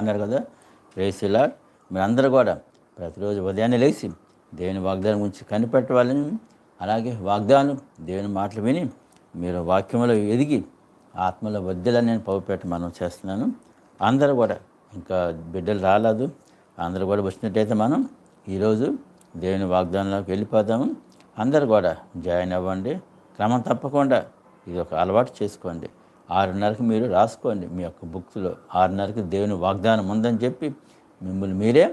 అన్నారు కదా. రేసిలా మీరందరూ కూడా ప్రతిరోజు ఉదయాన్నే లేచి దేవుని వాగ్దానం గురించి కనిపెట్టవాలని అలాగే వాగ్దానం దేవుని మాటలు విని మీరు వాక్యంలో ఎదిగి ఆత్మలో వద్దులని నేను పవిపేట మనం చేస్తున్నాను. అందరూ కూడా ఇంకా బిడ్డలు రాలేదు. అందరూ కూడా వచ్చినట్టయితే మనం ఈరోజు దేవుని వాగ్దానంలోకి వెళ్ళిపోదాము. అందరూ కూడా జాయిన్ అవ్వండి. క్రమం తప్పకుండా ఇది ఒక అలవాటు చేసుకోండి. ఆరున్నరకి మీరు రాసుకోండి మీ యొక్క బుక్స్లో. ఆరున్నరకి దేవుని వాగ్దానం ఉందని చెప్పి మిమ్మల్ని మీరే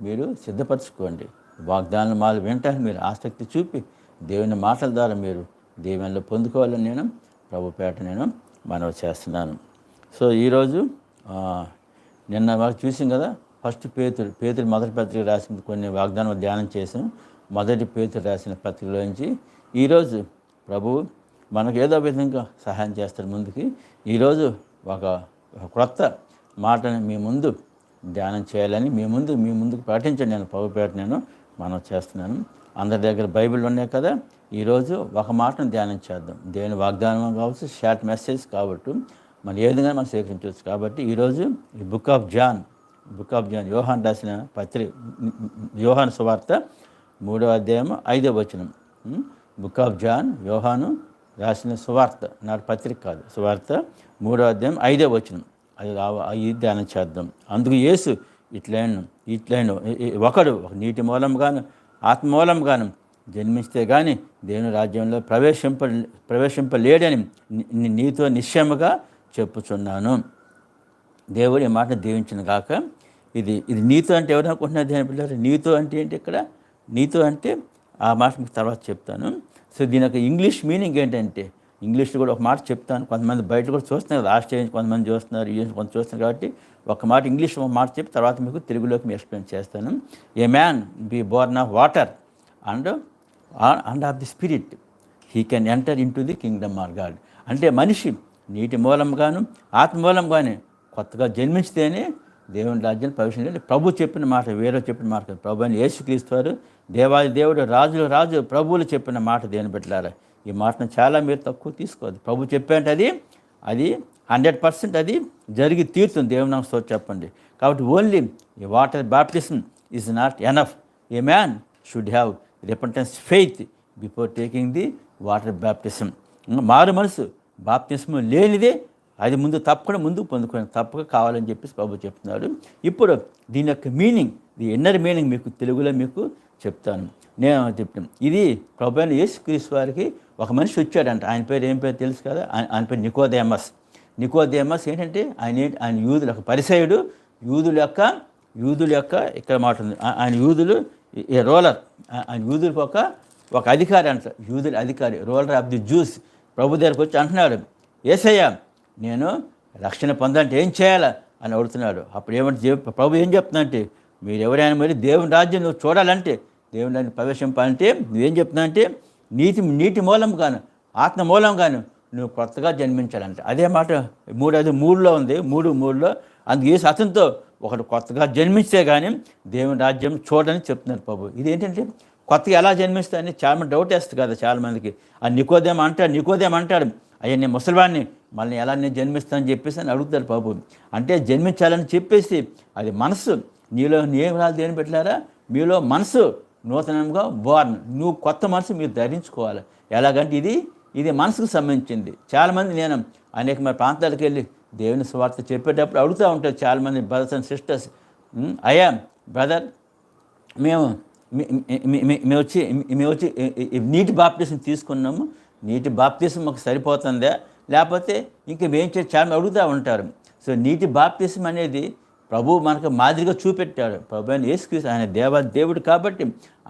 మీరు సిద్ధపరచుకోండి. వాగ్దానం మాలు వినటానికి మీరు ఆసక్తి చూపి దేవుని మాటల ద్వారా మీరు దేవునిలో పొందుకోవాలని నేను ప్రభుపేట నేను మనవి చేస్తున్నాను. సో ఈరోజు నిన్న వాళ్ళు చూసాం కదా ఫస్ట్ పేతురు పేతురు మొదటి పత్రిక రాసిన కొన్ని వాగ్దానం ధ్యానం చేసాం మొదటి పేతురు రాసిన పత్రికలోంచి ఈరోజు ప్రభువు మనకు ఏదో విధంగా సహాయం చేస్తారు ముందుకి. ఈరోజు ఒక క్రొత్త మాటని మీ ముందు ధ్యానం చేయాలని మీ ముందు మీ ముందుకు పాటించండి నేను పవపేట నేను మనం చేస్తున్నాను. అందరి దగ్గర బైబిల్ ఉన్నాయి కదా ఈరోజు ఒక మాటను ధ్యానం చేద్దాం. దేవుని వాగ్దానం కావచ్చు షార్ట్ మెసేజ్ కాబట్టి మనం ఏ విధంగా మనం స్వీకరించవచ్చు కాబట్టి ఈరోజు ఈ book of John book of John Yohan రాసిన పత్రిక యోహాన్ సువార్త మూడో అధ్యాయం ఐదో వచనం. బుక్ ఆఫ్ జాన్ యోహాను రాసిన సువార్త నాటి పత్రిక కాదు. సువార్త మూడో అధ్యాయం ఐదో వచనం. అది రావ- అవి ధ్యానం చేద్దాం. అందుకు యేసు ఇట్లైన ఇట్లైన ఒకడు ఒక నీటి మూలంగాను ఆత్మ మూలంగాను జన్మిస్తే కానీ దేవుని రాజ్యంలో ప్రవేశింప ప్రవేశింపలేడని నీతో నిశ్చయముగా చెప్పుచున్నాను. దేవుడు ఈ మాట దీవించిన కాక ఇది ఇది నీతో అంటే ఎవరు అనుకుంటున్నారు? దేని పిల్లలు నీతో అంటే ఏంటి ఇక్కడ? నీతో అంటే ఆ మాట మీకు తర్వాత చెప్తాను. సో దీని యొక్క ఇంగ్లీష్ మీనింగ్ ఏంటంటే ఇంగ్లీష్లో కూడా ఒక మాట చెప్తాను. కొంతమంది బయట కూడా చూస్తున్నారు ఆస్ట్రేలియా నుంచి కొంతమంది చూస్తున్నారు యూఎస్ కొంత చూస్తున్నారు కాబట్టి ఒక మాట ఇంగ్లీష్ ఒక మాట చెప్పి తర్వాత మీకు తెలుగులోకి మీ ఎక్స్ప్లెయిన్ చేస్తాను. A man be born of water and and of the spirit. He can enter into the kingdom of God. అంటే మనిషి నీటి మూలంగాను ఆత్మ మూలంగానే కొత్తగా జన్మించితేనే దేవుని రాజ్యాన్ని ప్రవేశించాలి ప్రభు చెప్పిన మాట వేరే చెప్పిన మాట కాదు. ప్రభు అని యేసుక్రీస్తువారు దేవాది దేవుడు రాజులు రాజు ప్రభువులు చెప్పిన మాట దేవుని పెట్టారా ఈ మాటను చాలా మీరు తక్కువ తీసుకోవద్దు. ప్రభు చెప్పేంటే అది? అది హండ్రెడ్ పర్సెంట్ అది జరిగి తీరుతుంది. దేవుని సో చెప్పండి. కాబట్టి ఓన్లీ ఈ water baptism is not enough a man should have repentance faith before taking the water baptism మారు మనసు బాప్తిస్మ లేనిదే అది ముందు తప్పకుండా ముందు పొందుకోండి తప్పక కావాలని చెప్పేసి ప్రభు చెప్తున్నాడు ఇప్పుడు దీని యొక్క మీనింగ్ ది ఇన్నర్ మీనింగ్ మీకు తెలుగులో మీకు చెప్తాను. నేను చెప్తాను ఇది ప్రభుత్వ అయిన యేసుక్రీస్తు వారికి ఒక మనిషి వచ్చాడంట. ఆయన పేరు ఏం పేరు తెలుసు కదా? ఆయన పేరు నికోదేమస్. నికోదేమస్ ఏంటంటే ఆయన ఆయన యూదులు ఒక పరిసయుడు యూదుల యొక్క యూదుల యొక్క ఇక్కడ మాట ఉంది. ఆయన యూదులు ఏ రోలర్. ఆయన యూదులకు ఒక ఒక అధికారి అంట. యూదుల అధికారి రోలర్ ఆఫ్ ది జ్యూస్ ప్రభు దగ్గరకు వచ్చి అంటున్నాడు ఏసయ్య నేను రక్షణ పొందాలంటే ఏం చేయాలా? అని అడుగుతున్నాడు. అప్పుడు ఏమంటే ప్రభు ఏం చెప్తున్నా మీరు ఎవరైనా మరి దేవుని రాజ్యం నువ్వు చూడాలంటే దేవుని ప్రవేశింపాలంటే నువ్వేం చెప్తున్నా అంటే నీటి మూలం కాను ఆత్మ మూలం కాను నువ్వు కొత్తగా జన్మించాలంట. అదే మాట మూడు అది మూడులో ఉంది. మూడు మూడులో అందుకే ఏ అతనితో ఒకడు కొత్తగా జన్మిస్తే కానీ దేవుని రాజ్యం చూడని చెప్తున్నారు ప్రభు. ఇదేంటంటే కొత్తగా ఎలా జన్మిస్తాయని చాలా మంది డౌట్ వేస్తుంది కదా చాలా మందికి ఆ నికోదేం అంటాడు నికోదేం అంటాడు. అయ్యా నేను ముసలివాడిని. మళ్ళీ ఎలా నేను జన్మిస్తానని చెప్పేసి అని అడుగుతారు బాబు అంటే జన్మించాలని చెప్పేసి అది మనసు. నీలో ఏం రాదు దేని పెట్టారా మీలో మనసు నూతనంగా బోర్న్. నువ్వు కొత్త మనసు మీరు ధరించుకోవాలి. ఎలాగంటే ఇది ఇది మనసుకు సంబంధించింది. చాలామంది నేను అనేక మన ప్రాంతాలకు వెళ్ళి దేవుని స్వార్థ చెప్పేటప్పుడు అడుగుతూ ఉంటారు చాలామంది బ్రదర్స్ అండ్ సిస్టర్స్ అయ్యా బ్రదర్ మేము మేము వచ్చి మేము వచ్చి నీటి బాప్తీసం తీసుకున్నాము. నీటి బాప్తీసం మాకు సరిపోతుందా? లేకపోతే ఇంకా మేము చే- చాలా మంది అడుగుతూ ఉంటారు. సో నీటి బాప్తీసం అనేది ప్రభు మనకు మాదిరిగా చూపెట్టాడు. ప్రభు అని యేసుక్రీస్తు ఆయన దేవ దేవుడు కాబట్టి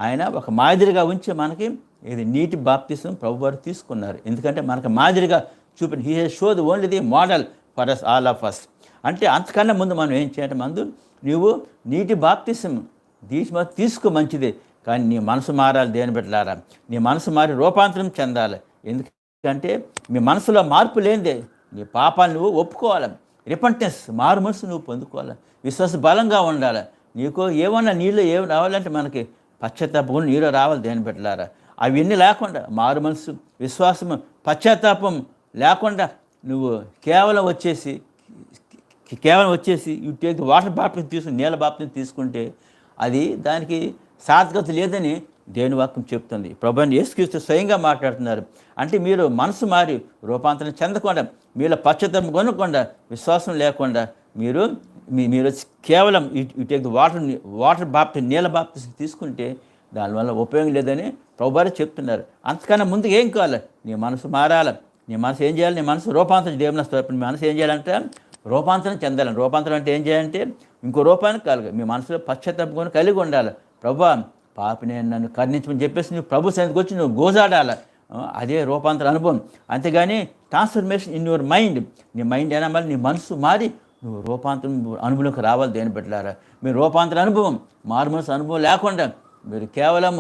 ఆయన ఒక మాదిరిగా ఉంచి మనకి ఇది నీటి బాప్తిసం ప్రభు వారు తీసుకున్నారు. ఎందుకంటే మనకు మాదిరిగా చూపెట్టి he he's show the only the model for us all of us అంటే అంతకన్నా ముందు మనం ఏం చేయటం మందు నీవు నీటి బాప్తిసం తీసి తీసుకో మంచిదే కానీ నీ మనసు మారాలి దేని పెట్టారా నీ మనసు మారి రూపాంతరం చెందాలి. ఎందుకంటే మీ మనసులో మార్పు లేనిదే నీ పాపాలు నువ్వు ఒప్పుకోవాలి. రిపంటెన్స్ మారు మనసు నువ్వు పొందుకోవాలి? విశ్వాస బలంగా ఉండాలి? నీకు ఏమన్నా నీళ్ళు ఏమి రావాలంటే మనకి పశ్చాత్తాపం నీరు రావాలి దేని పెట్టలారా అవన్నీ లేకుండా మారు మనసు విశ్వాసము పశ్చాత్తాపం లేకుండా నువ్వు కేవలం వచ్చేసి కేవలం వచ్చేసి యూ టేక్ వాటర్ బాప్టిని తీసుకుని నీళ్ళ బాప్టిని తీసుకుంటే అది దానికి సాధకత లేదని దేవుని వాక్యం చెప్తుంది. ప్రభుని యేసుక్రీస్తు స్వయంగా మాట్లాడుతున్నారు. అంటే మీరు మనసు మారి రూపాంతరం చెందకుండా మీలో పశ్చాత్తం కొనకుండా విశ్వాసం లేకుండా మీరు మీ మీరు వచ్చి కేవలం యూ టేక్ వాటర్ వాటర్ బాప్తి నీళ్ళ బాప్తి తీసుకుంటే దానివల్ల ఉపయోగం లేదని ప్రభువారు చెప్తున్నారు. అంతకన్నా ముందు ఏం కావాలి? నీ మనసు మారాలి. నీ మనసు ఏం చేయాలి? నీ మనసు రూపాంతరం దేవుని స్తోత్రం. నీ మనసు ఏం చేయాలంటే రూపాంతరం చెందాలి. రూపాంతరం అంటే ఏం చేయాలంటే ఇంకో రూపానికి కలగ మీ మనసులో పశ్చాత్తాపం కలిగి ఉండాలి. ప్రభా నేను నన్ను కర్ణించమని చెప్పేసి నువ్వు ప్రభు సన్నిధికి వచ్చి నువ్వు గోజాడాలి. అదే రూపాంతర అనుభవం. అంతేగాని ట్రాన్స్ఫర్మేషన్ ఇన్ యువర్ మైండ్ నీ మైండ్ అయినా మళ్ళీ నీ మనసు మారి నువ్వు రూపాంతరం అనుభవంలోకి రావాలి దేని పెట్టారా మీరు రూపాంతర అనుభవం మారు మనసు అనుభవం లేకుండా మీరు కేవలం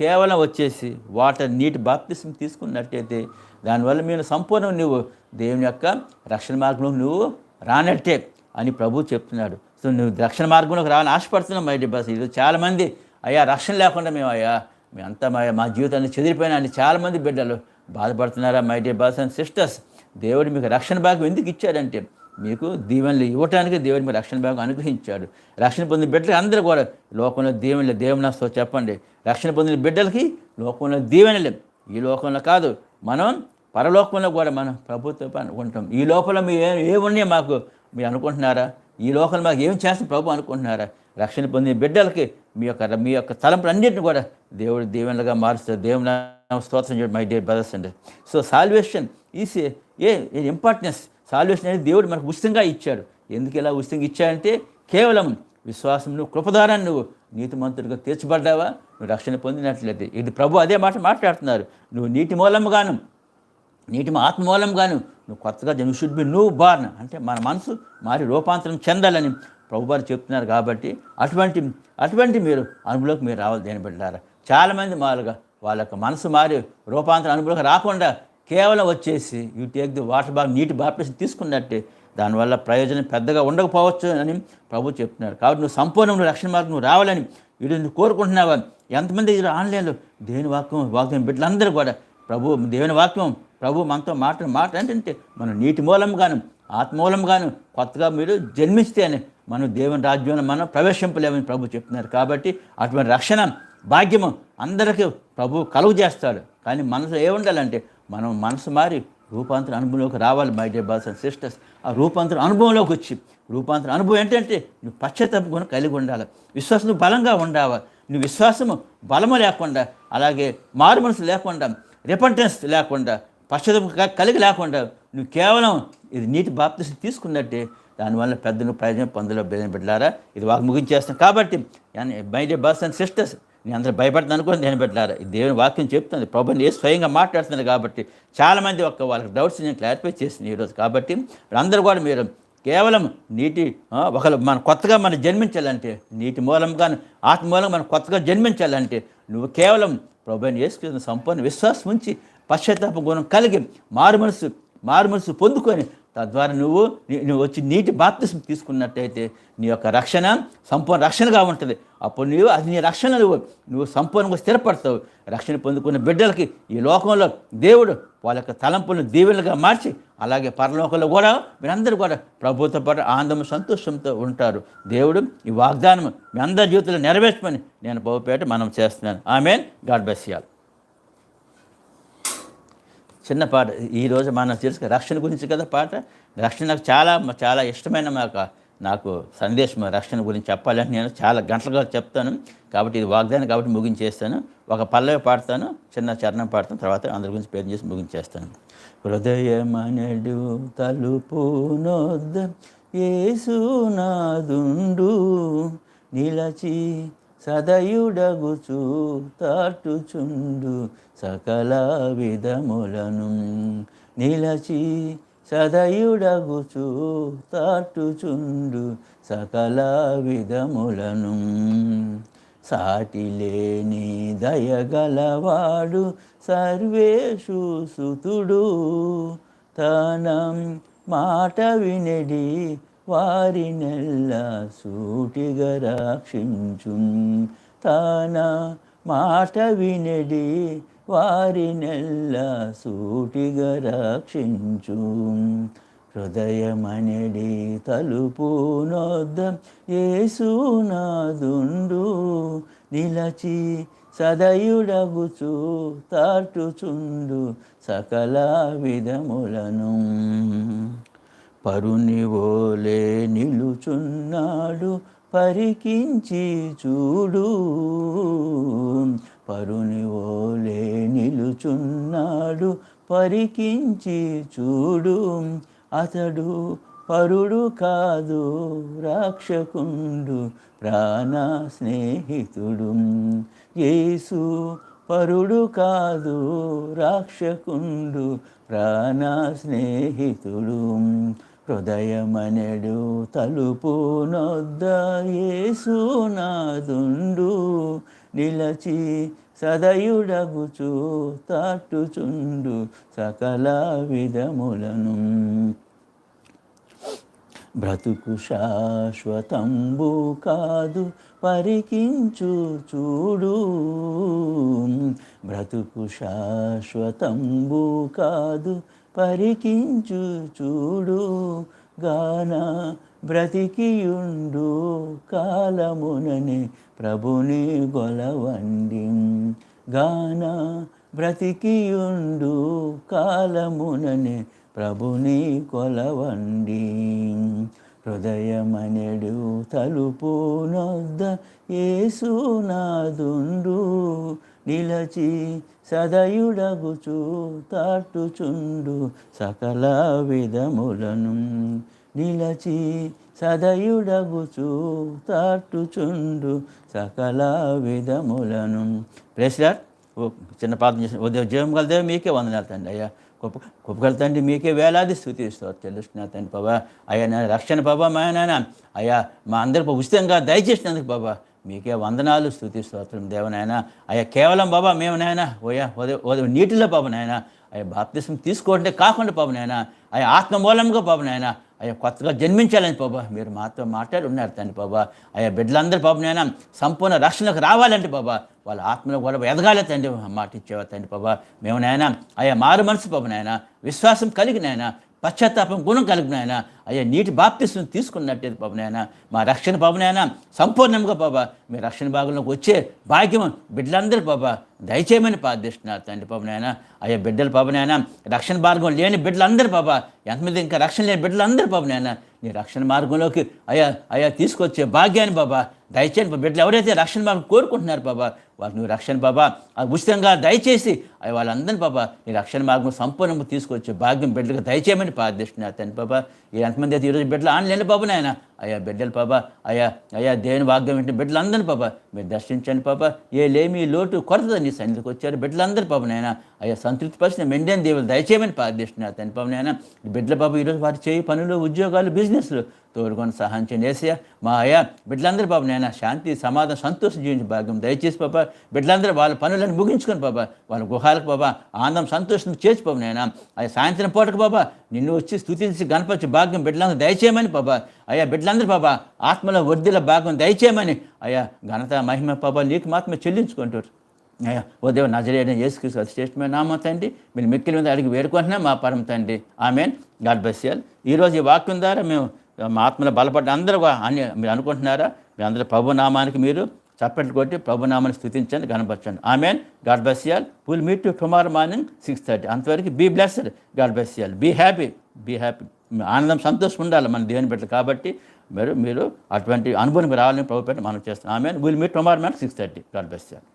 కేవలం వచ్చేసి వాటర్ నీటి బాప్తిసం తీసుకున్నట్టయితే దానివల్ల మీరు సంపూర్ణం నువ్వు దేవుని యొక్క రక్షణ మార్గంలో నువ్వు రానట్టే అని ప్రభు చెప్తున్నాడు. సో నువ్వు రక్షణ మార్గంలోకి రావాలని ఆశపడుతున్నావు మై బస్ ఇది చాలామంది అయ్యా రక్షణ లేకుండా మేము అయ్యా మేమంతా మా మా జీవితాన్ని చెదిరిపోయినా అని చాలామంది బిడ్డలు బాధపడుతున్నారా మై డియర్ బాస్ అండ్ సిస్టర్స్ దేవుడు మీకు రక్షణ భాగం ఎందుకు ఇచ్చాడంటే మీకు దీవెనలు ఇవ్వటానికి దేవుడు మీకు రక్షణ భాగం అనుగ్రహించాడు రక్షణ పొందిన బిడ్డలు అందరూ కూడా లోకంలో దీవెనలు దేవునాస్తో చెప్పండి రక్షణ పొందిన బిడ్డలకి లోకంలో దీవెనలు ఈ లోకంలో కాదు మనం పరలోకంలో కూడా మనం ప్రభుత్వం అనుకుంటాం ఈ లోపల మీ ఏ ఏమున్నాయి మాకు మీరు అనుకుంటున్నారా ఈ లోకంలో మాకు ఏం చేస్తాం ప్రభు అనుకుంటున్నారా రక్షణ పొందిన బిడ్డలకి మీ యొక్క మీ యొక్క తలంపులు అన్నింటిని కూడా దేవుడు దీవెనలుగా మారుస్తారు దేవుని స్తోత్రం చేయడం మై డియర్ బ్రదర్స్ అండి. So salvation is a importance. Salvation అనేది దేవుడు మనకు ఉచితంగా ఇచ్చాడు. ఎందుకు ఇలా ఉచితంగా ఇచ్చాడంటే కేవలం విశ్వాసం నువ్వు కృపదారాన్ని నువ్వు నీతిమంతుడిగా తీర్చబడ్డావా? నువ్వు రక్షణ పొందినట్లయితే. ఇది ప్రభు అదే మాట మాట్లాడుతున్నారు. నువ్వు నీటి మూలంగాను నీటి ఆత్మ మూలంగాను నువ్వు కొత్తగా జన్ షుడ్ బి నువ్వు బార్న్ అంటే మన మనసు మారి రూపాంతరం చెందాలని ప్రభువారు చెప్తున్నారు కాబట్టి అటువంటి అటువంటి మీరు అనుభవంలోకి మీరు రావాలి దేని పెట్టారా చాలామంది మారుగా వాళ్ళ యొక్క మనసు మారి రూపాంతరం అనుభవంలోకి రాకుండా కేవలం వచ్చేసి యూ టేక్ ది వాటర్ బాగ్ నీటి బాప్టిస్ తీసుకున్నట్టే దానివల్ల ప్రయోజనం పెద్దగా ఉండకపోవచ్చు అని ప్రభు చెప్తున్నారు. కాబట్టి నువ్వు సంపూర్ణ నువ్వు రక్షణ మార్గం నువ్వు రావాలని వీడు నువ్వు కోరుకుంటున్నావా? ఎంతమంది ఇది ఆన్లైన్లో దేని వాక్యం వాక్యం బిడ్డలందరూ కూడా ప్రభు దేవుని వాక్యం ప్రభు మనతో మాట మాట ఏంటంటే మనం నీటి మూలంగాను ఆత్మూలంగాను కొత్తగా మీరు జన్మిస్తేనే మనం దేవుని రాజ్యంలో మనం ప్రవేశింపలేమని ప్రభు చెప్తున్నారు. కాబట్టి అటువంటి రక్షణ భాగ్యము అందరికీ ప్రభు కలుగు చేస్తాడు. కానీ మనసు ఏముండాలంటే మనం మనసు మారి రూపాంతర అనుభవంలోకి రావాలి మై డే బాస్ అండ్ సిస్టర్స్ ఆ రూపాంతర అనుభవంలోకి వచ్చి రూపాంతర అనుభవం ఏంటంటే నువ్వు పశ్చాత్తాపం కలిగి ఉండాలి. విశ్వాసం బలంగా ఉండాలి. నువ్వు విశ్వాసము బలము లేకుండా అలాగే మారు మనసు లేకుండా రిపంటెన్స్ లేకుండా పశ్చాత్తాపం కలిగి లేకుండా నువ్వు కేవలం ఇది నీటి బాప్తిసం తీసుకున్నట్టే దానివల్ల పెద్ద ప్రయోజనం పొందలో భేదం పెట్టారా ఇది వాకు ముగించేస్తాం. కాబట్టి మై డే బాస్ అండ్ సిస్టర్స్ నేను అందరూ భయపడుతుంది అనుకుని నేను పెట్టారా ఇది దేవుని వాక్యం చెప్తుంది. ప్రభుని ఏ స్వయంగా మాట్లాడుతున్నారు కాబట్టి చాలామంది ఒక వాళ్ళకి డౌట్స్ నేను క్లారిఫై చేసింది ఈరోజు. కాబట్టి అందరూ కూడా మీరు కేవలం నీటి ఒకరు మనం కొత్తగా మనం జన్మించాలంటే నీటి మూలంగా ఆత్మ మూలంగా మనం కొత్తగా జన్మించాలంటే నువ్వు కేవలం ప్రభుని యేసుక్రీస్తు సంపూర్ణ విశ్వాసం ఉంచి పశ్చాత్తాప గుణం కలిగి మారు మనసు మారు మనసు పొందుకొని తద్వారా నువ్వు నువ్వు వచ్చి నీటి బాప్తిసం తీసుకున్నట్టయితే నీ యొక్క రక్షణ సంపూర్ణ రక్షణగా ఉంటుంది. అప్పుడు నువ్వు అది నీ రక్షణ నువ్వు. నువ్వు సంపూర్ణంగా స్థిరపడతావు. రక్షణ పొందుకున్న బిడ్డలకి ఈ లోకంలో దేవుడు వాళ్ళ యొక్క తలంపులను దీవెనలుగా మార్చి అలాగే పరలోకంలో కూడా మీరందరూ కూడా ప్రభుత్వ పాటు ఆనందం సంతోషంతో ఉంటారు. దేవుడు ఈ వాగ్దానం మీ అందరి జీవితంలో నెరవేర్చమని నేను బహుపేట మనం చేస్తున్నాను. ఆమెన్. గాడ్ బెస్ చిన్న పాట. ఈరోజు మనం తెలుసు రక్షణ గురించి కదా పాట? రక్షణ నాకు చాలా చాలా ఇష్టమైన మాకు. నాకు సందేశం రక్షణ గురించి చెప్పాలని నేను చాలా గంటలుగా చెప్తాను. కాబట్టి ఇది వాగ్దానం కాబట్టి ముగించేస్తాను. ఒక పల్లవి పాడతాను చిన్న చరణం పాడతాను తర్వాత అందరి గురించి పేరు చేసి ముగించేస్తాను. హృదయమనడు తలుపు నొద్ద ఏసునాదుండు నిలచి సదయుడగుచు తాటుచుండు సకల విధములను నిలచి సదయుడగుచు తాటుచుండు సకల విధములను సాటిలేని దయగలవాడు సర్వేషు సుతుడు తనం మాట వినడి వారినెల్లా సూటిగా రక్షించు. తన మాట వినడి వారినెల్లా సూటిగా రక్షించు. హృదయమనడి తలుపు నొద్ద ఏసునాదుండు నిలచి సదయుడగుచు తాటుచుండు సకల విధములను. పరుని ఓలే నిలుచున్నాడు పరికించి చూడు. పరుని ఓలే నిలుచున్నాడు పరికించి చూడు. అతడు పరుడు కాదు రాక్షకుండు ప్రాణ స్నేహితుడు. యేసు పరుడు కాదు రాక్షకుండు ప్రాణ స్నేహితుడు. హృదయమనెడు తలుపు నొద్ద ఏసునాదుండు నిలచి సదయుడగుచు తట్టుచుండు సకల విధములను. బ్రతుకు శాశ్వతంబు కాదు పరికించు చూడు. బ్రతుకు శాశ్వతంబు కాదు పరికించు చూడు. గాన బ్రతికియుండు కాలమునని ప్రభుని గొలవండి. గాన బ్రతికియుండు కాలమునని ప్రభుని కొలవండి హృదయమనెడు తలుపు నొద్ద యేసునాదుండు నిలచి సదయుడగుచు తాటుచుండు సకల విధములను. నిలచి సదయుడగుచు తాటుచుండు సకల విధములను. ప్రెసిడర్ ఓ చిన్న ప్రార్థన చేసిన ఉదయం జీవం కలదే మీకే వందనాలు తండి అయ్యా. గొప్ప గొప్పగల తండ్రి మీకే వేలాది స్థుతి ఇస్తారు తెలుస్తున్నా తండ్రి బాబా అయ్యా నా రక్షణ బాబా మా నాయన అయ్యా మా అందరికి ఉచితంగా దయచేసినందుకు బాబా మీకే వందనాలు స్థుతి స్తోత్రం దేవనాయన అయ్యా కేవలం బాబా మేము నాయన. ఓయా ఉదయం ఉదయం నీటిలో బాబు నాయన. అయ్యా బాప్తిసం తీసుకోవటం కాకుండా బాబు నాయన. అయ్యా ఆత్మ మూలంగా బాబు నాయన. అయ్యా కొత్తగా జన్మించాలని బాబా మీరు మాతో మాట్లాడి ఉన్నారు తండ్రి బాబా అయ్యా బిడ్డలందరూ బాబు నేను సంపూర్ణ రక్షణకు రావాలంటే బాబా వాళ్ళ ఆత్మలో కూడా ఎదగాలి తండ్రి. మాట ఇచ్చేవా తండ్రి బాబా మేము నాయన అయ్యా మారు మనసు బాబు నాయన. విశ్వాసం కలిగి నాయన. పశ్చాత్తాపం గుణం కలిగిన ఆయన అయ్యా నీటి బాప్తిస్వం తీసుకున్నట్టే బాబు నాయన. మా రక్షణ బాబు నాయన. సంపూర్ణంగా బాబా మీ రక్షణ భాగంలోకి వచ్చే భాగ్యం బిడ్డలందరూ బాబా. దయచేయమని ప్రార్థిస్తున్నారు తండ్రి బాబు నాయన. అయ్యా బిడ్డలు బాబు నాయన రక్షణ మార్గం లేని బిడ్డలందరూ బాబా. ఎంతమంది ఇంకా రక్షణ లేని బిడ్డలందరూ బాబు నాయన. నీ రక్షణ మార్గంలోకి అయ్యా అయ్యా తీసుకొచ్చే భాగ్యాన్ని బాబా. దయచేయండి బిడ్డలు ఎవరైతే రక్షణ బాబా కోరుకుంటున్నారు బాబా వారు నువ్వు రక్షణ బాబా ఉచితంగా దయచేసి అవి వాళ్ళందరినీ బాబా ఈ రక్షణ మార్గం సంపూర్ణంగా తీసుకొచ్చే భాగ్యం బిడ్డలకు దయచేయమని ప్రార్థిస్తున్నారు తండ్రి బాబా. ఈ ఎంతమంది అయితే ఈరోజు బిడ్డలు ఆన్లైన్ బాబు నాయన అయ్యా బిడ్డలు బాబా అయ్యా అయ్యా దేవుని భాగ్యం ఏంటి బిడ్డలందరినీ బాబా మీరు దర్శించండి బాబా. ఏ లేమి లోటు కొరత నీ సన్నిధికి వచ్చారు బిడ్డలందరూ బాబు నాయన అయ్యా సంతృప్తి పరిచిన మెండేని దేవులు దయచేయమని ప్రార్థిస్తున్నారు తండ్రి బాబు నాయన. బిడ్డల బాబు ఈరోజు వారు చేయి పనులు ఉద్యోగాలు బిజినెస్లు తోడుకొని సహాయం చేయండి. ఏసయ్య మా అయ్యా బిడ్డలందరూ బాబు నేను శాంతి సమాధానం సంతోషం జీవించి భాగ్యం. దయచేసి బాబా బిడ్డలందరూ వాళ్ళ పనులను ముగించుకొని బాబా వాళ్ళ గుహాలకు బాబా ఆనందం సంతోషం చేసి బాబు నేను అయ్యా సాయంత్రం పూటకు బాబా నిన్ను వచ్చి స్థుతించి గణపరిచి భాగ్యం బిడ్డలందరూ దయచేయమని బాబా అయ్యా బిడ్డలందరూ బాబా ఆత్మలో వర్ధిల భాగం దయచేయమని. అయ్యా ఘనత మహిమ బాబా నీకు మాత్రమే చెల్లించుకుంటారు అయ్యా ఓ దేవ నజరేయడం చేసుకు శ్రేష్టమైన నామ తండ్రి. మీరు మిక్కిలి మీద అడిగి వేడుకుంటున్నా మా పరం తండ్రి. ఆమెన్. గాడ్ బెస్యాల్ ఈరోజు ఈ వాక్యం ద్వారా మేము మా ఆత్మలో బలపడ్డ అందరూ అని మీరు అనుకుంటున్నారా? మీ అందరూ ప్రభు నామానికి మీరు చప్పట్లు కొట్టి ప్రభునామాన్ని స్థుతించండి కనపరచండి amen God bless y'all will meet to tomorrow morning six thirty అంతవరకు be blessed God bless y'all be happy be happy ఆనందం సంతోషం ఉండాలి మన దేవుని బిడ్డలు కాబట్టి. మీరు మీరు అటువంటి అనుభవం రావాలని ప్రభు పెట్టి మనం చేస్తాం amen will meet tomorrow morning six thirty God bless y'all